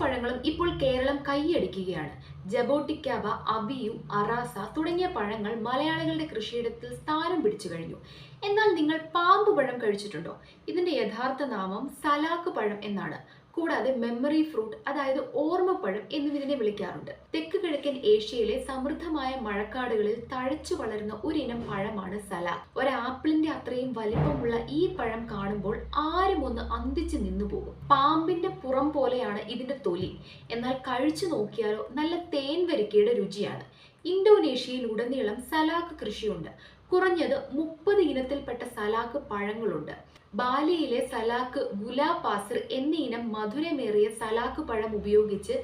പഴങ്ങളും ഇപ്പോൾ കേരളം കൈയടിക്കുകയാണ്. ജബോട്ടിക്കാവ അബിയു അറാസ തുടങ്ങിയ പഴങ്ങൾ മലയാളികളുടെ കൃഷിയിടത്തിൽ സ്ഥാനം പിടിച്ചു കഴിഞ്ഞു. എന്നാൽ നിങ്ങൾ പാമ്പ് പഴം കഴിച്ചിട്ടുണ്ടോ? ഇതിന്റെ യഥാർത്ഥ നാമം സലാക്ക് പഴം എന്നാണ്. കൂടാതെ മെമ്മറി ഫ്രൂട്ട് അതായത് ഓർമ്മപ്പഴം എന്നിവതിനെ വിളിക്കാറുണ്ട്. തെക്ക് കിഴക്കൻ ഏഷ്യയിലെ സമൃദ്ധമായ മഴക്കാടുകളിൽ തഴച്ചു വളരുന്ന ഒരിനം പഴമാണ് സല ഒരാപ്പിളിന്റെ അത്രയും വലിപ്പമുള്ള ഈ പഴം കാണുമ്പോൾ ആരും ഒന്ന് അന്തിച്ചു നിന്നുപോകും. പാമ്പിന്റെ പുറം പോലെയാണ് ഇതിന്റെ തൊലി. എന്നാൽ കഴിച്ചു നോക്കിയാലോ നല്ല തേൻ വരിക്കയുടെ രുചിയാണ്. ഇന്തോനേഷ്യയിൽ ഉടനീളം സലാക്ക് കൃഷിയുണ്ട്. കുറഞ്ഞത് മുപ്പത് ഇനത്തിൽപ്പെട്ട സലാക്ക് പഴങ്ങളുണ്ട്. ബാലിയിലെ സലാക്ക് ഗുലാപാസർ എന്നീ ഇനം മധുരമേറിയ സലാക്ക് പഴം ഉപയോഗിച്ച്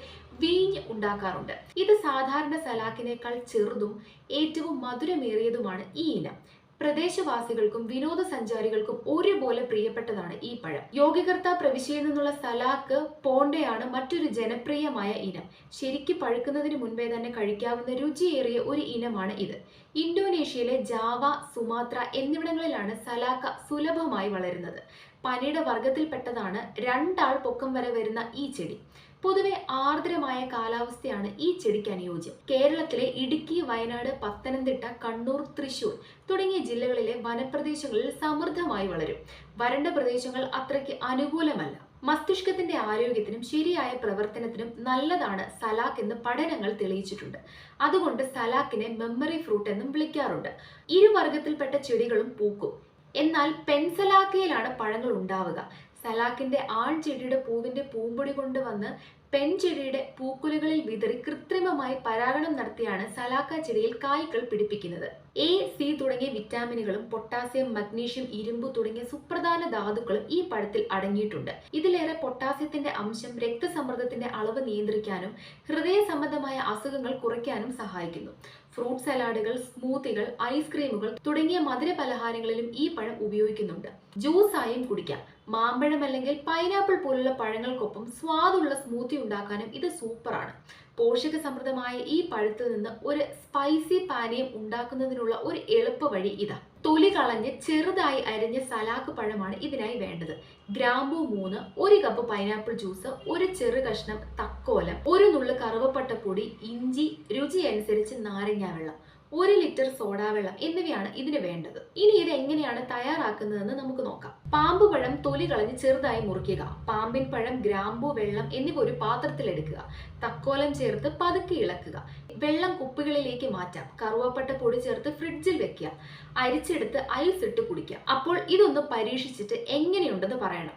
വീഞ്ഞ് ഉണ്ടാക്കാറുണ്ട്. ഇത് സാധാരണ സലാക്കിനേക്കാൾ ചെറുതും ഏറ്റവും മധുരമേറിയതുമാണ് ഈ ഇനം. പ്രദേശവാസികൾക്കും വിനോദസഞ്ചാരികൾക്കും ഒരുപോലെ പ്രിയപ്പെട്ടതാണ് ഈ പഴം. യോഗികർത്ത പ്രവിശ്യയിൽ നിന്നുള്ള സലാക്ക് പോണ്ടയാണ് മറ്റൊരു ജനപ്രിയമായ ഇനം. ശരിക്ക് പഴുക്കുന്നതിന് മുൻപേ തന്നെ കഴിക്കാവുന്ന രുചിയേറിയ ഒരു ഇനമാണ് ഇത്. ഇന്തോനേഷ്യയിലെ ജാവ സുമാത്ര എന്നിവിടങ്ങളിലാണ് സലാക്ക സുലഭമായി വളരുന്നത്. പനിയുടെ വർഗത്തിൽപ്പെട്ടതാണ് രണ്ടാൾ പൊക്കം വരെ വരുന്ന ഈ ചെടി. പൊതുവെ ആർദ്രമായ കാലാവസ്ഥയാണ് ഈ ചെടിക്ക് അനുയോജ്യം. കേരളത്തിലെ ഇടുക്കി വയനാട് പത്തനംതിട്ട കണ്ണൂർ തൃശൂർ തുടങ്ങിയ ജില്ലകളിലെ വനപ്രദേശങ്ങളിൽ സമൃദ്ധമായി വളരും. വരണ്ട പ്രദേശങ്ങൾ അത്രയ്ക്ക് അനുകൂലമല്ല. മസ്തിഷ്കത്തിന്റെ ആരോഗ്യത്തിനും ശരിയായ പ്രവർത്തനത്തിനും നല്ലതാണ് സലാക്ക് എന്ന് പഠനങ്ങൾ തെളിയിച്ചിട്ടുണ്ട്. അതുകൊണ്ട് സലാക്കിനെ മെമ്മറി ഫ്രൂട്ട് എന്നും വിളിക്കാറുണ്ട്. ഇരുവർഗത്തിൽപ്പെട്ട ചെടികളും പൂക്കും. എന്നാൽ പെൻസലാക്കയിലാണ് പഴങ്ങൾ ഉണ്ടാവുക. സലാക്കിന്റെ ആൺചെടിയുടെ പൂവിന്റെ പൂമ്പൊടി കൊണ്ടുവന്ന് പെൺചെടിയുടെ പൂക്കുലകളിൽ വിതറി കൃത്രിമമായി പരാഗണം നടത്തിയാണ് സലാക്ക ചെടിയിൽ കായ്കൾ പിടിപ്പിക്കുന്നത്. എ സി തുടങ്ങിയ വിറ്റാമിനുകളും പൊട്ടാസ്യം മഗ്നീഷ്യം ഇരുമ്പ് തുടങ്ങിയ സുപ്രധാന ധാതുക്കളും ഈ പഴത്തിൽ അടങ്ങിയിട്ടുണ്ട്. ഇതിലേറെ പൊട്ടാസ്യത്തിന്റെ അംശം രക്തസമ്മർദ്ദത്തിന്റെ അളവ് നിയന്ത്രിക്കാനും ഹൃദയ സംബന്ധമായ അസുഖങ്ങൾ കുറയ്ക്കാനും സഹായിക്കുന്നു. ഫ്രൂട്ട് സലാഡുകൾ സ്മൂത്തികൾ ഐസ്ക്രീമുകൾ തുടങ്ങിയ മധുര പലഹാരങ്ങളിലും ഈ പഴം ഉപയോഗിക്കുന്നുണ്ട്. ജ്യൂസായും കുടിക്കാം. മാമ്പഴം അല്ലെങ്കിൽ പൈനാപ്പിൾ പോലുള്ള പഴങ്ങൾക്കൊപ്പം സ്വാദുള്ള സ്മൂത്തി ഉണ്ടാക്കാനും ഇത് സൂപ്പറാണ്. പോഷക സമൃദ്ധമായ ഈ പഴത്തിൽ നിന്ന് ഒരു സ്പൈസി പാനീയം ഉണ്ടാക്കുന്നതിനുള്ള ഒരു എളുപ്പ വഴി ഇതാ. തൊലി കളഞ്ഞ് ചെറുതായി അരിഞ്ഞ സലാക്ക് പഴമാണ് ഇതിനായി വേണ്ടത്. ഗ്രാമ്പു മൂന്ന് ഒരു കപ്പ് പൈനാപ്പിൾ ജ്യൂസ് ഒരു ചെറു കഷ്ണം തക്കോലം ഒരു നുള്ളു കറുവപ്പട്ട പൊടി ഇഞ്ചി രുചി അനുസരിച്ച് നാരങ്ങാ വെള്ളം ഒരു ലിറ്റർ സോഡാ വെള്ളം എന്നിവയാണ് ഇതിന് വേണ്ടത്. ഇനി ഇത് എങ്ങനെയാണ് തയ്യാറാക്കുന്നതെന്ന് നമുക്ക് നോക്കാം. പാമ്പ് പഴം തൊലി കളഞ്ഞ് ചെറുതായി മുറിക്കുക. പാമ്പിൻ പഴം ഗ്രാമ്പു വെള്ളം എന്നിവ ഒരു പാത്രത്തിൽ എടുക്കുക. തക്കോലം ചേർത്ത് പതുക്കെ ഇളക്കുക. വെള്ളം കുപ്പികളിലേക്ക് മാറ്റാം. കറുവപ്പട്ട പൊടി ചേർത്ത് ഫ്രിഡ്ജിൽ വെക്കുക. അരിച്ചെടുത്ത് ഐസ് ഇട്ട് കുടിക്കാം അപ്പോൾ ഇതൊന്ന് പരീക്ഷിച്ചിട്ട് എങ്ങനെയുണ്ടെന്ന് പറയണം.